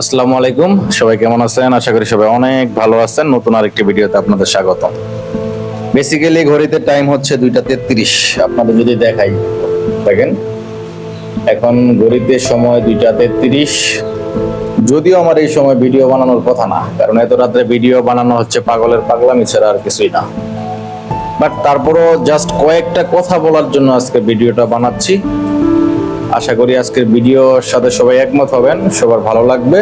আসসালামু আলাইকুম। সবাই কেমন আছেন? আশা করি সবাই অনেক ভালো আছেন। নতুন আরেকটি ভিডিওতে আপনাদের স্বাগত বেসিক্যালি ঘড়িতে টাইম হচ্ছে দুইটা তেত্রিশ। আপনাদের যদি দেখাই, দেখেন। এখন ঘড়িতে সময় দুইটা তেত্রিশ। যদিও আমার এই সময় ভিডিও বানানোর কথা না, কারণ এত রাত্রে ভিডিও বানানো হচ্ছে পাগলের পাগলামি ছাড়া আর কিছুই না। বাট তারপরও জাস্ট কয়েকটা কথা বলার জন্য আজকে ভিডিওটা বানাচ্ছি। আশা করি আজকের ভিডিওর সাথে সবাই একমত হবেন, সবার ভালো লাগবে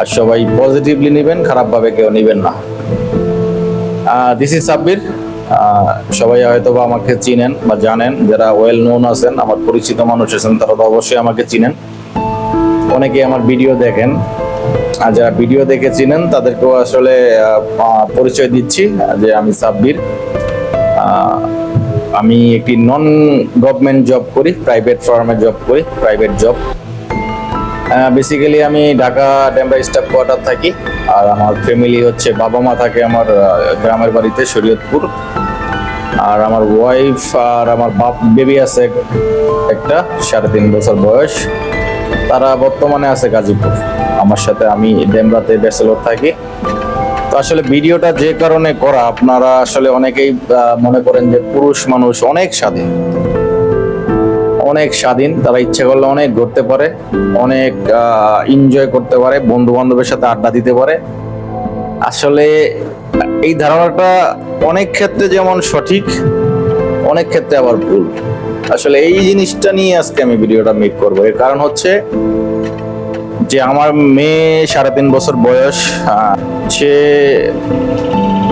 আর সবাই পজিটিভলি নেবেন, খারাপভাবে কেউ নেবেন না। This is Sabbir. সবাই হয়তো বা আমাকে চিনেন বা জানেন, যারা ওয়েল নোন আছেন, আমার পরিচিত মানুষ আছেন, তারা তো অবশ্যই আমাকে চিনেন। অনেকে আমার ভিডিও দেখেন। আর যারা ভিডিও দেখে চিনেন, তাদেরকেও আসলে পরিচয় দিচ্ছি যে আমি সাব্বির। আমি একটি নন গভর্নমেন্ট জব করি প্রাইভেট ফার্মে জব করি প্রাইভেট জব বেসিক্যালি আমি ঢাকা ডেমরা স্টাফ কোয়ার্টার থাকি, আর আমার ফ্যামিলি হচ্ছে বাবা মা থাকে আমার গ্রামের বাড়িতে শরীয়তপুর। আর আমার ওয়াইফ আর আমার বাপ বেবি আছে একটা, সাড়ে তিন বছর বয়স। তারা বর্তমানে আছে গাজীপুর। আমার সাথে আমি ডেমরাতে ব্যাচেলর থাকি। তো আসলে ভিডিওটা যে কারণে করা, আপনারা আসলে অনেকেই মনে করেন যে পুরুষ মানুষ অনেক স্বাধীন। অনেক স্বাধীন, তারা ইচ্ছে করলে অনেক ঘুরতে পারে, অনেক এনজয় করতে পারে বন্ধু বান্ধবের সাথে আড্ডা দিতে পারে। আসলে এই ধারণাটা অনেক ক্ষেত্রে যেমন সঠিক, অনেক ক্ষেত্রে আবার ভুল। আসলে এই জিনিসটা নিয়ে আজকে আমি ভিডিওটা মেক করব। এর কারণ হচ্ছে যে আমার মেয়ে সাড়ে তিন বছর বয়স সে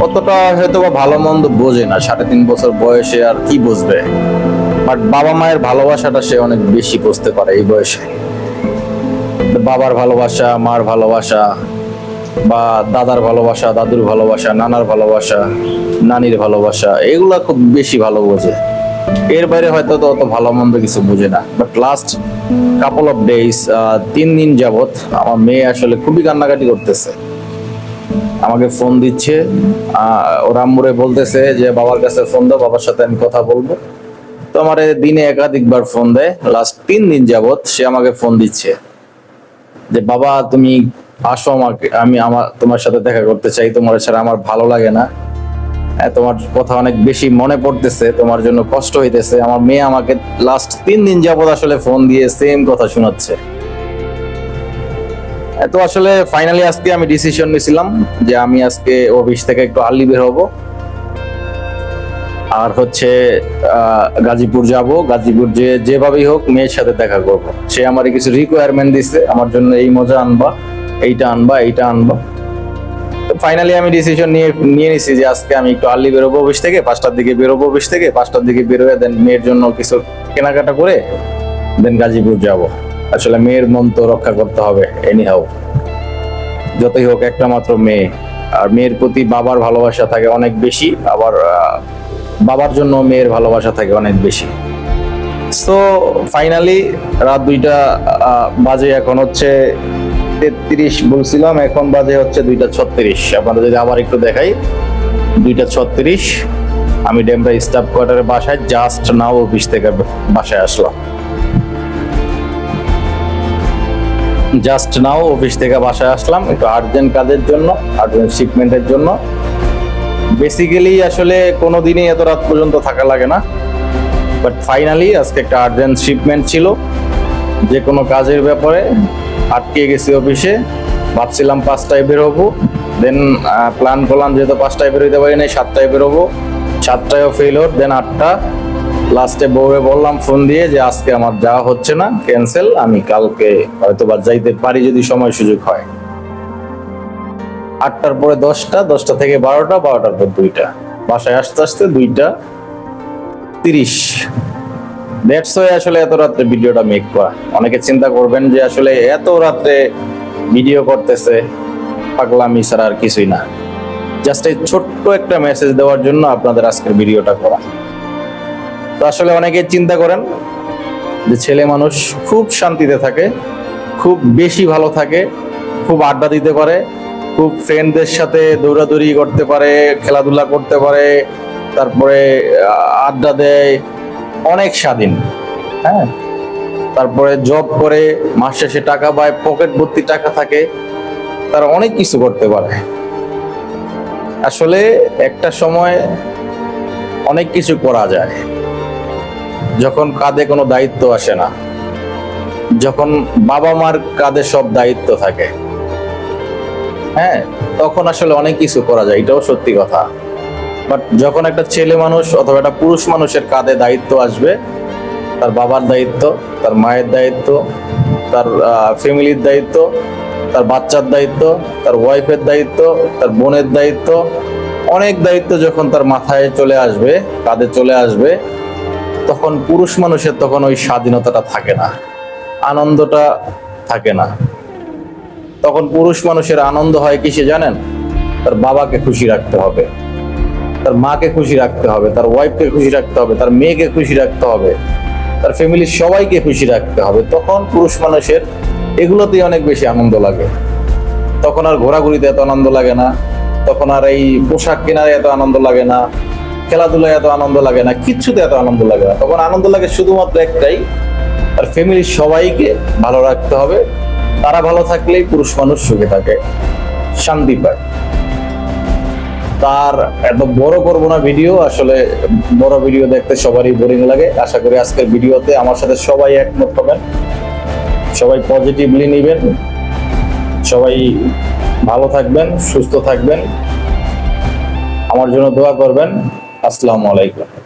অতটা হয়তো বা ভালো মন্দ বোঝে না, সাড়ে তিন বছর বয়সে আর কি বুঝবে? বাট বাবা মায়ের ভালোবাসাটা সে অনেক বেশি বুঝতে পারে এই বয়সে। বাবার ভালোবাসা, মার ভালোবাসা, বা দাদার ভালোবাসা, দাদুর ভালোবাসা, নানার ভালোবাসা, নানির ভালোবাসা, এগুলা খুব বেশি ভালো বোঝে। এর বাইরে হয়তো অত ভালো মন্দ কিছু বুঝে না। But last couple of days তিন দিন যাবত আমার মেয়ে আসলে খুবই কান্নাকাটি করতেছে। আমাকে ফোন দিচ্ছে। আহ, ওর আম্মুরে বলতেছে যে বাবার কাছে ফোন দাও বাবার সাথে আমি কথা বলব। তো আমার দিনে একাধিকবার ফোন দেয়। লাস্ট তিন দিন যাবত সে আমাকে ফোন দিচ্ছে। যে বাবা তুমি আসো আমাকে আমি আমার তোমার সাথে দেখা করতে চাই। তোমার ছাড়া আমার ভালো লাগে না। তোমার কথা অনেক বেশি মনে পড়তেছে তোমার জন্য কষ্ট হইতেছে। আমার মেয়ে আমাকে লাস্ট তিন দিন যাবত আসলে ফোন দিয়ে সেম কথা শোনাচ্ছে। হ্যাঁ, তো আসলে ফাইনালি আজকে আমি ডিসিশন নিয়েছিলাম যে আমি আজকে অফিস থেকে একটু আর্লি বের হব। আর হচ্ছে গাজীপুর যাব। গাজীপুর যে যেভাবেই হোক মেয়ের সাথে দেখা করব। সে আমার কিছু রিকোয়ারমেন্ট দিছে আমার জন্য এই মজা আনবা এইটা আনবা এইটা আনবা। ফাইনালি আমি ডিসিশন নিয়ে নিয়ে নিছি যে আজকে আমি একটু আর্লি বেরোবো অফিস থেকে, পাঁচটার দিকে বেরোবো অফিস থেকে, পাঁচটার দিকে বেরোয় দেন মেয়ের জন্য কিছু কেনাকাটা করে দেন গাজীপুর যাব। আসলে মেয়ের মন তো রক্ষা করতে হবে এনি হাউ যতই হোক একটা মাত্র মেয়ে। আর মেয়ের প্রতি বাবার ভালোবাসা থাকে অনেক বেশি, আবার বাবার জন্য মেয়ের ভালোবাসা থাকে অনেক বেশি। সো ফাইনালি রাত দুইটা বাজে এখন হচ্ছে তেত্রিশ বলছিলাম, এখন বাজে হচ্ছে দুইটা ছত্রিশ। আপনাদের যদি আবার একটু দেখাই, দুইটা ছত্রিশ, আমি ডেমরা স্টাফ কোয়ার্টারে বাসায় জাস্ট নাও অফিস থেকে বাসায় আসলাম। জাস্ট নাও অফিস থেকে বাসায় আসলাম, একটু আর্জেন্ট কাজের জন্য আর্জেন্ট শিপমেন্টের জন্য। বেসিক্যালি আসলে কোনো দিনই এত রাত পর্যন্ত থাকা লাগে না। বাট ফাইনালি আজকে একটা আর্জেন্ট শিপমেন্ট ছিল, যে কোনো কাজের ব্যাপারে আটকে গেছি অফিসে। ভাবছিলাম পাঁচটায় বেরোবো দেন প্ল্যান করলাম যেহেতু পাঁচটায় বেরোতে পারি নাই, সাতটায় বেরোবো সাতটায়ও ফেল হোক দেন আটটা। লাস্টে বউরে বললাম ফোন দিয়ে যে আজকে আমার যাওয়া হচ্ছে না ক্যান্সেল আমি কালকে হয়তো বা যাইতে পারি যদি সময় সুযোগ হয়। আটটার পরে দশটা দশটা থেকে বারোটা, বারোটার পর দুইটা। বাসায় আসতে আসতে দুইটা তিরিশ। দ্যাটস ওয়াই আসলে এত রাত্রে ভিডিওটা মেক করা। অনেকে চিন্তা করবেন যে আসলে এত রাত্রে ভিডিও করতেছে, পাগলামি ছাড়া আর কিছুই না। জাস্ট এই ছোট্ট একটা মেসেজ দেওয়ার জন্য আপনাদের আজকের ভিডিওটা করা। তো আসলে অনেকে চিন্তা করেন যে ছেলে মানুষ খুব শান্তিতে থাকে, খুব বেশি ভালো থাকে, খুব আড্ডা দিতে পারে, খুব ফ্রেন্ডদের সাথে দৌড়াদৌড়ি করতে পারে, খেলাধুলা করতে পারে, তারপরে আড্ডা দেয় অনেক স্বাধীন হ্যাঁ? তারপরে জব করে মাস শেষে টাকা পায় পকেট ভর্তি টাকা থাকে, তারা অনেক কিছু করতে পারে। আসলে একটা সময় অনেক কিছু করা যায়, যখন কাঁধে কোনো দায়িত্ব আসে না, যখন বাবা মার কাঁধে সব দায়িত্ব থাকে হ্যাঁ? তখন আসলে অনেক কিছু করা যায়, এটাও সত্যি কথা। বাট যখন একটা ছেলে মানুষ অথবা একটা পুরুষ মানুষের কাঁধে দায়িত্ব আসবে, তার বাবার দায়িত্ব, তার মায়ের দায়িত্ব, তার ফ্যামিলির দায়িত্ব, তার বাচ্চার দায়িত্ব, তার ওয়াইফের দায়িত্ব, তার বোনের দায়িত্ব, অনেক দায়িত্ব যখন তার মাথায় চলে আসবে, কাঁধে চলে আসবে, তখন পুরুষ মানুষের তখন ওই স্বাধীনতাটা থাকে না, আনন্দটা থাকে না। তখন পুরুষ মানুষের আনন্দ হয় কিসে জানেন? তার বাবাকে খুশি রাখতে হবে। তার মাকে খুশি রাখতে হবে, তার ওয়াইফকে খুশি রাখতে হবে, তার মেয়েকে খুশি রাখতে হবে, তার ফ্যামিলির সবাইকে খুশি রাখতে হবে। তখন পুরুষ মানুষের এগুলোতেই অনেক বেশি আনন্দ লাগে। তখন আর ঘোরাঘুরিতে এত আনন্দ লাগে না, তখন আর এই পোশাক কেনার এত আনন্দ লাগে না, খেলাধুলায় এত আনন্দ লাগে না, কিচ্ছুতে এত আনন্দ লাগে না। তখন আনন্দ লাগে শুধুমাত্র একটাই, তার ফ্যামিলির সবাইকে ভালো রাখতে হবে, তারা ভালো থাকলেই পুরুষ মানুষ সুখে থাকে, শান্তি পায়। তার এত বড় করব না ভিডিও, আসলে বড় ভিডিও দেখতে সবারই বোরিং লাগে। আশা করি আজকের ভিডিওতে আমার সাথে সবাই একমত হবেন। সবাই পজিটিভলি নেবেন। সবাই ভালো থাকবেন, সুস্থ থাকবেন। আমার জন্য দোয়া করবেন। আসসালামু আলাইকুম।